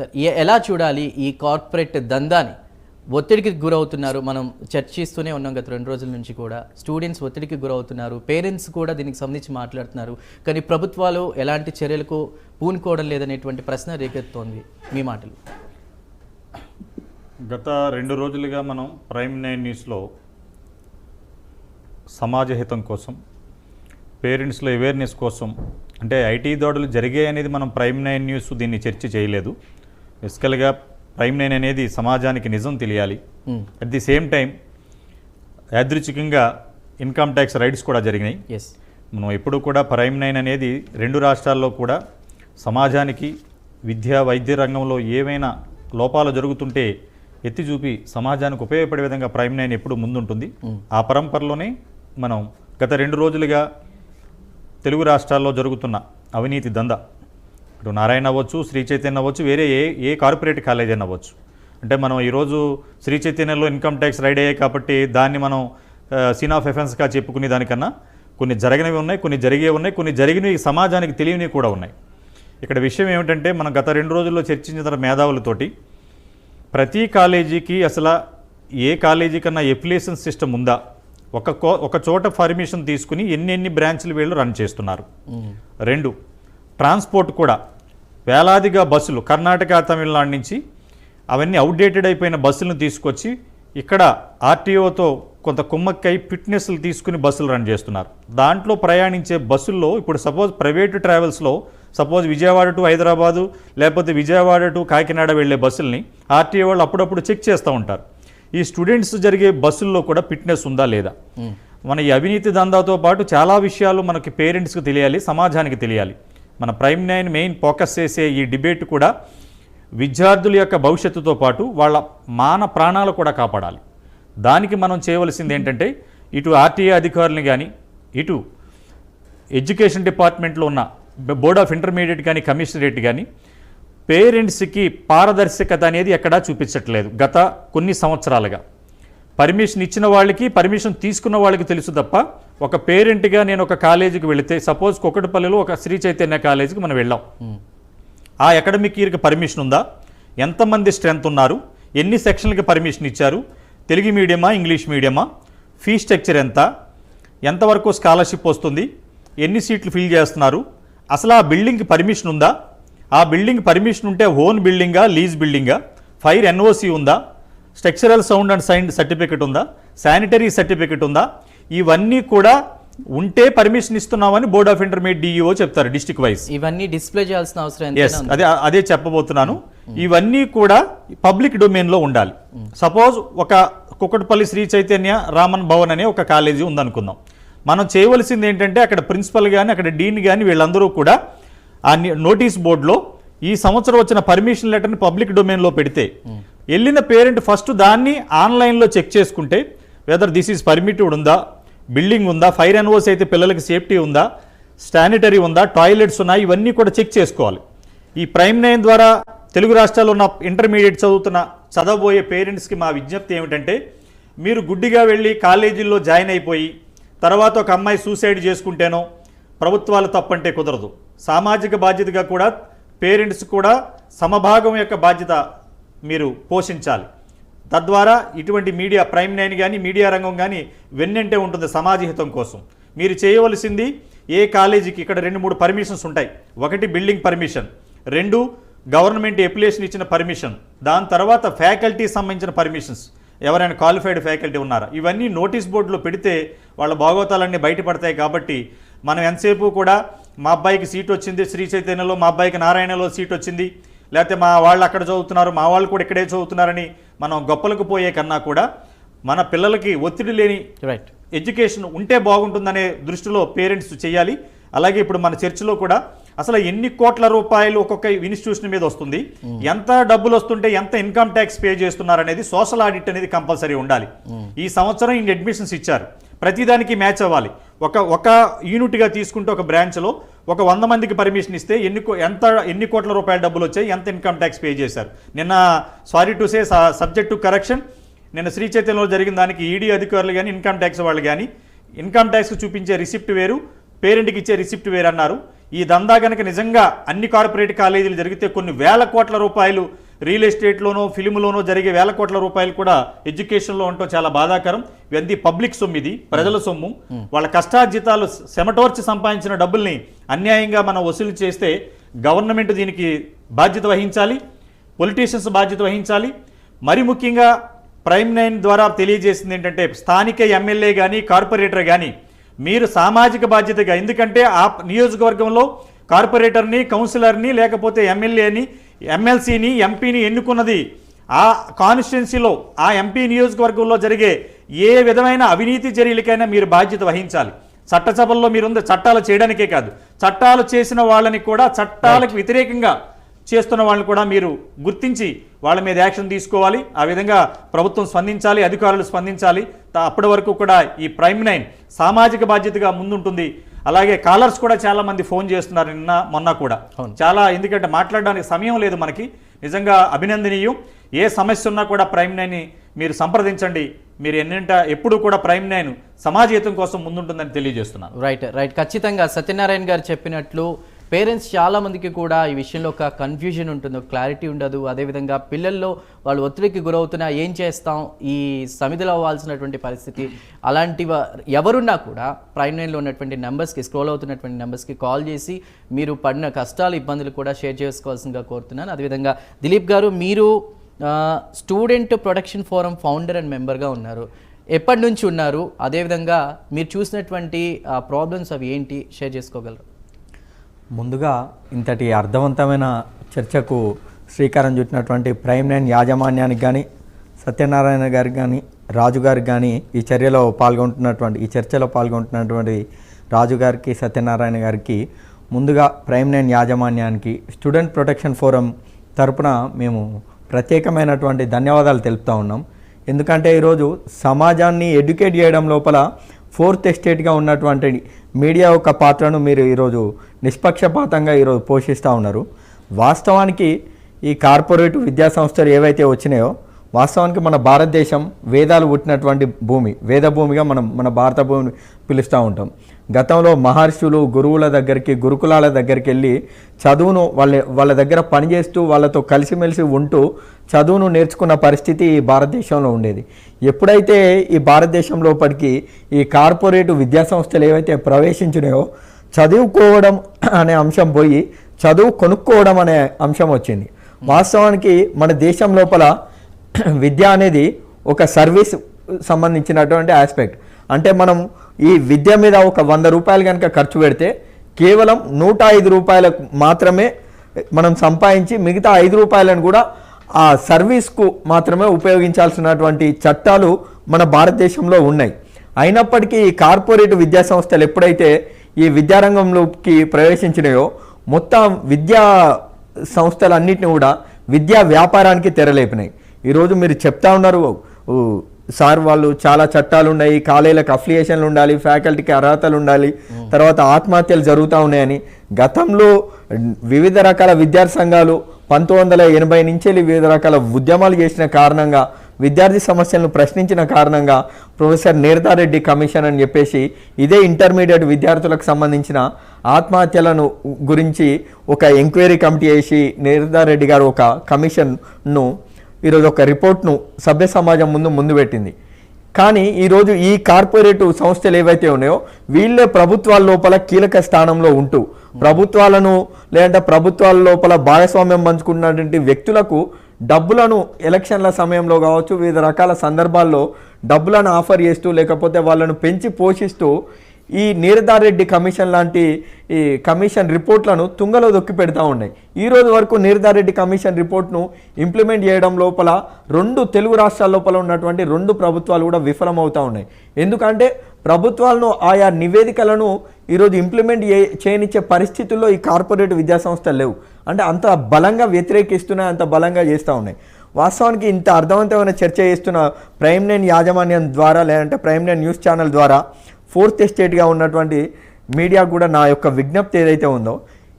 Sir ఎలా చూడాలి ఈ కార్పొరేట్ దందాని? ఒత్తిడికి గురవుతున్నారు. మనం చర్చిస్తూనే ఉన్నాం గత రెండు రోజుల నుంచి కూడా. స్టూడెంట్స్ ఒత్తిడికి గురవుతున్నారు. పేరెంట్స్ కూడా దీనికి సంబంధించి మాట్లాడుతున్నారు. కానీ ప్రభుత్వాలు ఎలాంటి చర్యలకు పూనుకోవడం లేదనేటువంటి ప్రశ్న రేకెత్తోంది. మీ మాటలు. గత రెండు రోజులుగా మనం ప్రైమ్ నైన్ న్యూస్లో సమాజ హితం కోసం పేరెంట్స్లో అవేర్నెస్ కోసం అంటే ఐటీ దాడులు జరిగాయి అనేది మనం ప్రైమ్ నైన్ న్యూస్ దీన్ని చర్చ చేయలేదు. బేసికల్గా ప్రైమ్ నైన్ అనేది సమాజానికి నిజం తెలియాలి. అట్ ది సేమ్ టైం యాదృచ్ఛికంగా ఇన్కమ్ ట్యాక్స్ రైట్స్ కూడా జరిగినాయి. ఎస్ మనం ఎప్పుడు కూడా ప్రైమ్ నైన్ అనేది రెండు రాష్ట్రాల్లో కూడా సమాజానికి విద్యా వైద్య రంగంలో ఏవైనా లోపాలు జరుగుతుంటే ఎత్తి చూపి సమాజానికి ఉపయోగపడే విధంగా ప్రైమ్ నైన్ ఎప్పుడు ముందుంటుంది. ఆ పరంపరలోనే మనం గత రెండు రోజులుగా తెలుగు రాష్ట్రాల్లో జరుగుతున్న అవినీతి దంద ఇటు నారాయణ అవ్వచ్చు శ్రీ చైతన్య అవ్వచ్చు వేరే ఏ ఏ కార్పొరేట్ కాలేజ్ అయినా అవ్వచ్చు. అంటే మనం ఈరోజు శ్రీ చైతన్యలో ఇన్కమ్ ట్యాక్స్ రైడ్ అయ్యాయి కాబట్టి దాన్ని మనం సీన్ ఆఫ్ ఎఫెన్స్గా చెప్పుకునే దానికన్నా కొన్ని జరగనివి ఉన్నాయి కొన్ని జరిగే ఉన్నాయి కొన్ని జరిగినవి సమాజానికి తెలియనివి కూడా ఉన్నాయి. ఇక్కడ విషయం ఏమిటంటే మనం గత రెండు రోజుల్లో చర్చించిన మేధావులతోటి ప్రతి కాలేజీకి అసలు ఏ కాలేజీ కన్నా ఎఫిలియేషన్ సిస్టమ్ ఉందా? ఒక కో ఒక చోట పర్మిషన్ తీసుకుని ఎన్ని ఎన్ని బ్రాంచ్లు వీళ్ళు రన్ చేస్తున్నారు? రెండు ట్రాన్స్పోర్ట్ కూడా. వేలాదిగా బస్సులు కర్ణాటక తమిళనాడు నుంచి అవన్నీ అవుట్డేటెడ్ అయిపోయిన బస్సులను తీసుకొచ్చి ఇక్కడ ఆర్టీఓతో కొంత కుమ్మక్కై ఫిట్నెస్లు తీసుకుని బస్సులు రన్ చేస్తున్నారు. దాంట్లో ప్రయాణించే బస్సుల్లో ఇప్పుడు సపోజ్ ప్రైవేటు ట్రావెల్స్లో సపోజ్ విజయవాడ టు హైదరాబాదు లేకపోతే విజయవాడ టు కాకినాడ వెళ్ళే బస్సుల్ని ఆర్టీఓ వాళ్ళు అప్పుడప్పుడు చెక్ చేస్తూ ఉంటారు. ఈ స్టూడెంట్స్ జరిగే బస్సుల్లో కూడా ఫిట్నెస్ ఉందా లేదా? మన ఈ అవినీతి దందాతో పాటు చాలా విషయాలు మనకి పేరెంట్స్కి తెలియాలి సమాజానికి తెలియాలి. మన ప్రైమ్ నైన్ మెయిన్ ఫోకస్ చేసే ఈ డిబేట్ కూడా విద్యార్థుల యొక్క భవిష్యత్తుతో పాటు వాళ్ళ మాన ప్రాణాలు కూడా కాపాడాలి. దానికి మనం చేయవలసింది ఏంటంటే ఇటు ఆర్టీఏ అధికారులని కానీ ఇటు ఎడ్యుకేషన్ డిపార్ట్మెంట్లో ఉన్న బోర్డ్ ఆఫ్ ఇంటర్మీడియట్ కానీ కమిషనరేట్ కానీ పేరెంట్స్కి పారదర్శకత అనేది ఎక్కడా చూపించట్లేదు గత కొన్ని సంవత్సరాలుగా. పర్మిషన్ ఇచ్చిన వాళ్ళకి పర్మిషన్ తీసుకున్న వాళ్ళకి తెలుసు తప్ప ఒక పేరెంట్గా నేను ఒక కాలేజీకి వెళితే సపోజ్ కొకటిపల్లిలో ఒక శ్రీ చైతన్య కాలేజీకి మనం వెళ్ళాం. ఆ అకాడమిక్ ఇయర్కి పర్మిషన్ ఉందా? ఎంతమంది స్ట్రెంత్ ఉన్నారు? ఎన్ని సెక్షన్లకి పర్మిషన్ ఇచ్చారు? తెలుగు మీడియమా ఇంగ్లీష్ మీడియమా? ఫీ స్ట్రక్చర్ ఎంత? ఎంతవరకు స్కాలర్షిప్ వస్తుంది? ఎన్ని సీట్లు ఫిల్ చేస్తున్నారు? అసలు ఆ బిల్డింగ్కి పర్మిషన్ ఉందా? ఆ బిల్డింగ్ పర్మిషన్ ఉంటే ఓన్ బిల్డింగా లీజ్ బిల్డింగా ఫైర్ ఎన్ఓసి ఉందా? Structural sound and sign certificate ఉందా? శానిటరీ సర్టిఫికెట్ ఉందా? ఇవన్నీ కూడా ఉంటే పర్మిషన్ ఇస్తున్నామని బోర్డ్ ఆఫ్ ఇంటర్మీడియట్ డిఈఓ చెప్తారు డిస్టిక్ వైజ్. ఇవన్నీ డిస్ప్లే చేయాల్సిన అవసరం ఎస్. అదే అదే చెప్పబోతున్నాను. ఇవన్నీ కూడా పబ్లిక్ డొమైన్లో ఉండాలి. సపోజ్ ఒక కుక్కటపల్లి శ్రీ చైతన్య రామన్ భవన్ అనే ఒక కాలేజీ ఉందనుకుందాం. మనం చేయవలసింది ఏంటంటే అక్కడ ప్రిన్సిపల్ కానీ అక్కడ డీన్ కానీ వీళ్ళందరూ కూడా ఆ నోటీస్ బోర్డులో ఈ సంవత్సరం వచ్చిన పర్మిషన్ లెటర్ని పబ్లిక్ డొమైన్లో పెడితే వెళ్ళిన పేరెంట్ ఫస్ట్ దాన్ని ఆన్లైన్లో చెక్ చేసుకుంటే వెదర్ దిస్ ఈజ్ పర్మిటెడ్ ఉందా బిల్డింగ్ ఉందా ఫైర్ ఎన్ఓస్ అయితే పిల్లలకి సేఫ్టీ ఉందా శానిటరీ ఉందా టాయిలెట్స్ ఉన్నాయి ఇవన్నీ కూడా చెక్ చేసుకోవాలి. ఈ ప్రైమ్ నైన్ ద్వారా తెలుగు రాష్ట్రాల్లో ఉన్న ఇంటర్మీడియట్ చదువుతున్న చదవబోయే పేరెంట్స్కి మా విజ్ఞప్తి ఏమిటంటే మీరు గుడ్డిగా వెళ్ళి కాలేజీల్లో జాయిన్ అయిపోయి తర్వాత ఒక అమ్మాయి సూసైడ్ చేసుకుంటేనో ప్రభుత్వాలు తప్పంటే కుదరదు. సామాజిక బాధ్యతగా కూడా పేరెంట్స్ కూడా సమభాగం యొక్క బాధ్యత మీరు పోషించాలి. తద్వారా ఇటువంటి మీడియా ప్రైమ్ నైన్ కానీ మీడియా రంగం కానీ వెన్నంటే ఉంటుంది సమాజహితం కోసం. మీరు చేయవలసింది ఏ కాలేజీకి ఇక్కడ రెండు మూడు పర్మిషన్స్ ఉంటాయి. ఒకటి బిల్డింగ్ పర్మిషన్ రెండు గవర్నమెంట్ అప్లికేషన్ ఇచ్చిన పర్మిషన్ దాని తర్వాత ఫ్యాకల్టీ సంబంధించిన పర్మిషన్స్. ఎవరైనా క్వాలిఫైడ్ ఫ్యాకల్టీ ఉన్నారా? ఇవన్నీ నోటీస్ బోర్డులో పెడితే వాళ్ళ భాగవతాలన్నీ బయటపడతాయి కాబట్టి మనం ఎంతసేపు కూడా మా అబ్బాయికి సీట్ వచ్చింది శ్రీ చైతన్యలో మా అబ్బాయికి నారాయణలో సీట్ వచ్చింది లేకపోతే మా వాళ్ళు అక్కడ చదువుతున్నారు మా వాళ్ళు కూడా ఇక్కడే చదువుతున్నారని మనం గొప్పలకు పోయే కన్నా కూడా మన పిల్లలకి ఒత్తిడి లేని రైట్ ఎడ్యుకేషన్ ఉంటే బాగుంటుందనే దృష్టిలో పేరెంట్స్ చేయాలి. అలాగే ఇప్పుడు మన చర్చిలో కూడా అసలు ఎన్ని కోట్ల రూపాయలు ఒక్కొక్క ఇన్స్టిట్యూషన్ మీద వస్తుంది ఎంత డబ్బులు వస్తుంటే ఎంత ఇన్కమ్ ట్యాక్స్ పే చేస్తున్నారు అనేది సోషల్ ఆడిట్ అనేది కంపల్సరీ ఉండాలి. ఈ సంవత్సరం ఇన్ని అడ్మిషన్స్ ఇచ్చారు. ప్రతిదానికి మ్యాచ్ అవ్వాలి. ఒక ఒక యూనిట్గా తీసుకుంటే ఒక బ్రాంచ్లో ఒక వంద మందికి పర్మిషన్ ఇస్తే ఎన్ని కో- ఎంత ఎన్ని కోట్ల రూపాయల డబ్బులు వచ్చాయి ఎంత ఇన్కమ్ ట్యాక్స్ పే చేశారు. నిన్న sorry to say subject to correction నిన్న శ్రీచైతన్యంలో జరిగిన దానికి ఈడీ అధికారులు కానీ ఇన్కమ్ ట్యాక్స్ వాళ్ళు కానీ ఇన్కమ్ ట్యాక్స్ చూపించే రిసిప్ట్ వేరు పేరెంట్కి ఇచ్చే రిసిప్ట్ వేరు అన్నారు. ఈ దందా కనుక నిజంగా అన్ని కార్పొరేట్ కాలేజీలు జరిగితే కొన్ని వేల కోట్ల రూపాయలు రియల్ ఎస్టేట్లోనో ఫిలింలోనో జరిగే వేల కోట్ల రూపాయలు కూడా ఎడ్యుకేషన్లో ఉండటం చాలా బాధాకరం. ఇవన్నీ పబ్లిక్ సొమ్ము ఇది ప్రజల సొమ్ము. వాళ్ళ కష్టార్జితాలు చెమటోర్చి సంపాదించిన డబ్బుల్ని అన్యాయంగా మనం వసూలు చేస్తే గవర్నమెంట్ దీనికి బాధ్యత వహించాలి పొలిటీషియన్స్ బాధ్యత వహించాలి. మరి ముఖ్యంగా ప్రైమ్ నైన్ ద్వారా తెలియజేసింది ఏంటంటే స్థానిక ఎమ్మెల్యే కానీ కార్పొరేటర్ కానీ మీరు సామాజిక బాధ్యతగా ఎందుకంటే ఆ నియోజకవర్గంలో కార్పొరేటర్ని కౌన్సిలర్ని లేకపోతే ఎమ్మెల్యేని ఎమ్మెల్సీని ఎంపీని ఎన్నుకున్నది ఆ కాన్స్టిట్యున్సీలో ఆ ఎంపీ నియోజకవర్గంలో జరిగే ఏ విధమైన అవినీతి చర్యలకైనా మీరు బాధ్యత వహించాలి. చట్టసభల్లో మీరుంది చట్టాలు చేయడానికే కాదు. చట్టాలు చేసిన వాళ్ళని కూడా చట్టాలకు వ్యతిరేకంగా చేస్తున్న వాళ్ళని కూడా మీరు గుర్తించి వాళ్ళ మీద యాక్షన్ తీసుకోవాలి. ఆ విధంగా ప్రభుత్వం స్పందించాలి అధికారులు స్పందించాలి. అప్పటి వరకు కూడా ఈ ప్రైమ్ నైన్ సామాజిక బాధ్యతగా ముందుంటుంది. అలాగే కాలర్స్ కూడా చాలా మంది ఫోన్ చేస్తున్నారు నిన్న మొన్న కూడా. చాలా ఎందుకంటే మాట్లాడడానికి సమయం లేదు మనకి. నిజంగా అభినందనీయం. ఏ సమస్య ఉన్నా కూడా ప్రైమ్ నైన్ని మీరు సంప్రదించండి. మీరు ఎన్నింట ఎప్పుడు కూడా ప్రైమ్ నైన్ సమాజహితం కోసం ముందుంటుందని తెలియజేస్తున్నాను. రైట్ రైట్ ఖచ్చితంగా సత్యనారాయణ గారు చెప్పినట్లు పేరెంట్స్ చాలామందికి కూడా ఈ విషయంలో ఒక కన్ఫ్యూజన్ ఉంటుంది క్లారిటీ ఉండదు. అదేవిధంగా పిల్లల్లో వాళ్ళు ఒత్తిడికి గురవుతున్నా ఏం చేస్తాం? ఈ సమిధిలో అవ్వాల్సినటువంటి పరిస్థితి. అలాంటి ఎవరున్నా కూడా ప్రైమ్ లైన్లో ఉన్నటువంటి నెంబర్స్కి స్క్రోల్ అవుతున్నటువంటి నెంబర్స్కి కాల్ చేసి మీరు పడిన కష్టాలు ఇబ్బందులు కూడా షేర్ చేసుకోవాల్సిందిగా కోరుతున్నాను. అదేవిధంగా దిలీప్ గారు మీరు student protection forum founder and మెంబర్గా ఉన్నారు. ఎప్పటి నుంచి ఉన్నారు? అదేవిధంగా మీరు చూసినటువంటి ప్రాబ్లమ్స్ అవి ఏంటి? షేర్ చేసుకోగలరు. ముందుగా ఇంతటి అర్థవంతమైన చర్చకు శ్రీకారం చుట్టినటువంటి ప్రైమ్ నైన్ యాజమాన్యానికి కానీ సత్యనారాయణ గారికి కానీ రాజు గారికి కానీ ఈ చర్యలో పాల్గొంటున్నటువంటి ఈ చర్చలో పాల్గొంటున్నటువంటి రాజు గారికి సత్యనారాయణ గారికి ముందుగా ప్రైమ్ నైన్ యాజమాన్యానికి స్టూడెంట్ ప్రొటెక్షన్ ఫోరం తరపున మేము ప్రత్యేకమైనటువంటి ధన్యవాదాలు తెలుపుతూ ఉన్నాం. ఎందుకంటే ఈరోజు సమాజాన్ని ఎడ్యుకేట్ చేయడం లోపల ఫోర్త్ ఎస్టేట్గా ఉన్నటువంటి మీడియా యొక్క పాత్రను మీరు ఈరోజు నిష్పక్షపాతంగా ఈరోజు పోషిస్తూ ఉన్నారు. వాస్తవానికి ఈ కార్పొరేట్ విద్యా సంస్థలు ఏవైతే వచ్చినాయో వాస్తవానికి మన భారతదేశం వేదాలు పుట్టినటువంటి భూమి వేద భూమిగా మనం మన భారత భూమిని పిలుస్తూ ఉంటాం. గతంలో మహర్షులు గురువుల దగ్గరికి గురుకులాల దగ్గరికి వెళ్ళి చదువును వాళ్ళ వాళ్ళ దగ్గర పనిచేస్తూ వాళ్ళతో కలిసిమెలిసి ఉంటూ చదువును నేర్చుకున్న పరిస్థితి ఈ భారతదేశంలో ఉండేది. ఎప్పుడైతే ఈ భారతదేశం లోపలికి ఈ కార్పొరేట్ విద్యా సంస్థలు ఏవైతే ప్రవేశించినాయో చదువుకోవడం అనే అంశం పోయి చదువు కొనుక్కోవడం అనే అంశం వచ్చింది. వాస్తవానికి మన దేశం లోపల విద్య అనేది ఒక సర్వీస్ సంబంధించినటువంటి ఆస్పెక్ట్. అంటే మనం ఈ విద్య మీద ఒక వంద రూపాయలు కనుక ఖర్చు పెడితే కేవలం నూట ఐదు రూపాయలకు మాత్రమే మనం సంపాదించి మిగతా ఐదు రూపాయలను కూడా ఆ సర్వీస్కు మాత్రమే ఉపయోగించాల్సినటువంటి చట్టాలు మన భారతదేశంలో ఉన్నాయి. అయినప్పటికీ ఈ కార్పొరేట్ విద్యా సంస్థలు ఎప్పుడైతే ఈ విద్యారంగంలోకి ప్రవేశించినాయో మొత్తం విద్యా సంస్థలన్నింటినీ కూడా విద్యా వ్యాపారానికి తెరలేపినాయి. ఈరోజు మీరు చెప్తా ఉన్నారు సార్ వాళ్ళు చాలా చట్టాలు ఉన్నాయి కాలేజీలకు అఫిలియేషన్లు ఉండాలి ఫ్యాకల్టీకి అర్హతలు ఉండాలి తర్వాత ఆత్మహత్యలు జరుగుతూ ఉన్నాయని. గతంలో వివిధ రకాల విద్యార్థి సంఘాలు పంతొమ్మిది వందల ఎనభై నుంచి వివిధ రకాల ఉద్యమాలు చేసిన కారణంగా విద్యార్థి సమస్యలను ప్రశ్నించిన కారణంగా ప్రొఫెసర్ నేరదారెడ్డి కమిషన్ అని చెప్పేసి ఇదే ఇంటర్మీడియట్ విద్యార్థులకు సంబంధించిన ఆత్మహత్యలను గురించి ఒక ఎంక్వైరీ కమిటీ వేసి నేరదారెడ్డి గారు ఒక కమిషన్ను ఈరోజు ఒక రిపోర్ట్ను సభ్య సమాజం ముందు ముందు పెట్టింది. కానీ ఈరోజు ఈ కార్పొరేటివ్ సంస్థలు ఏవైతే ఉన్నాయో వీళ్ళే ప్రభుత్వాల లోపల కీలక స్థానంలో ఉంటూ ప్రభుత్వాలను లేదంటే ప్రభుత్వాల లోపల భాగస్వామ్యం పంచుకున్నటువంటి వ్యక్తులకు డబ్బులను ఎలక్షన్ల సమయంలో కావచ్చు వివిధ రకాల సందర్భాల్లో డబ్బులను ఆఫర్ చేస్తూ లేకపోతే వాళ్ళను పెంచి పోషిస్తూ ఈ నీరదారెడ్డి కమిషన్ లాంటి ఈ కమిషన్ రిపోర్ట్లను తుంగలో దొక్కి పెడతా ఉన్నాయి. ఈ రోజు వరకు నీరదారెడ్డి కమిషన్ రిపోర్ట్ను ఇంప్లిమెంట్ చేయడం లోపల రెండు తెలుగు రాష్ట్రాల లోపల ఉన్నటువంటి రెండు ప్రభుత్వాలు కూడా విఫలమవుతూ ఉన్నాయి. ఎందుకంటే ప్రభుత్వాలను ఆయా నివేదికలను ఈరోజు ఇంప్లిమెంట్ చేయనిచ్చే పరిస్థితుల్లో ఈ కార్పొరేట్ విద్యా సంస్థలు లేవు. అంటే అంత బలంగా వ్యతిరేకిస్తున్నాయి అంత బలంగా చేస్తూ ఉన్నాయి. వాస్తవానికి ఇంత అర్థవంతమైన చర్చ చేస్తున్న ప్రైమ్ నైన్ యాజమాన్యం ద్వారా లేదంటే ప్రైమ్ నైన్ న్యూస్ ఛానల్ ద్వారా ఫోర్త్ ఎస్టేట్గా ఉన్నటువంటి మీడియా కూడా నా యొక్క విజ్ఞప్తి ఏదైతే ఉందో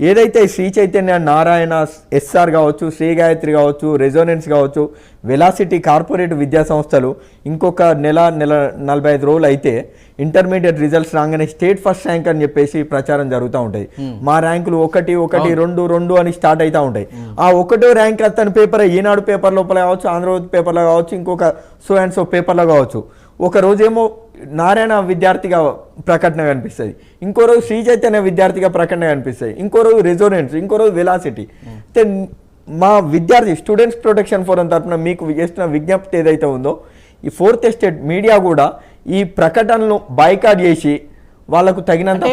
ఏదైతే శ్రీ చైతన్య నారాయణ ఎస్ఆర్ కావచ్చు శ్రీ గాయత్రి కావచ్చు రెజోనెన్స్ కావచ్చు వెలాసిటీ కార్పొరేట్ విద్యా సంస్థలు ఇంకొక నెల నెల నలభై ఐదు రోజులు అయితే ఇంటర్మీడియట్ రిజల్ట్స్ రాగానే స్టేట్ ఫస్ట్ ర్యాంక్ అని చెప్పేసి ప్రచారం జరుగుతూ ఉంటుంది మా ర్యాంకులు ఒకటి ఒకటి రెండు రెండు అని స్టార్ట్ అవుతూ ఉంటాయి. ఆ ఒకటో ర్యాంక్ అతని పేపర్ ఈనాడు పేపర్ లోపల కావచ్చు ఆంధ్రజ్యోతి పేపర్లో కావచ్చు ఇంకొక సో అండ్ సో పేపర్లో కావచ్చు. ఒక రోజేమో నారాయణ విద్యార్థిగా ప్రకటన కనిపిస్తుంది. ఇంకో రోజు శ్రీ చైతన్య విద్యార్థిగా ప్రకటన కనిపిస్తుంది. ఇంకో రోజు రెజోనెన్స్ ఇంకో రోజు వెలాసిటీ అయితే మా విద్యార్థి స్టూడెంట్స్ ప్రొటెక్షన్ ఫోరం తరఫున మీకు చేస్తున్న విజ్ఞప్తి ఏదైతే ఉందో ఈ ఫోర్త్ ఎస్టేట్ మీడియా కూడా ఈ ప్రకటనలు బైకాట్ చేసి వాళ్ళకు తగినంత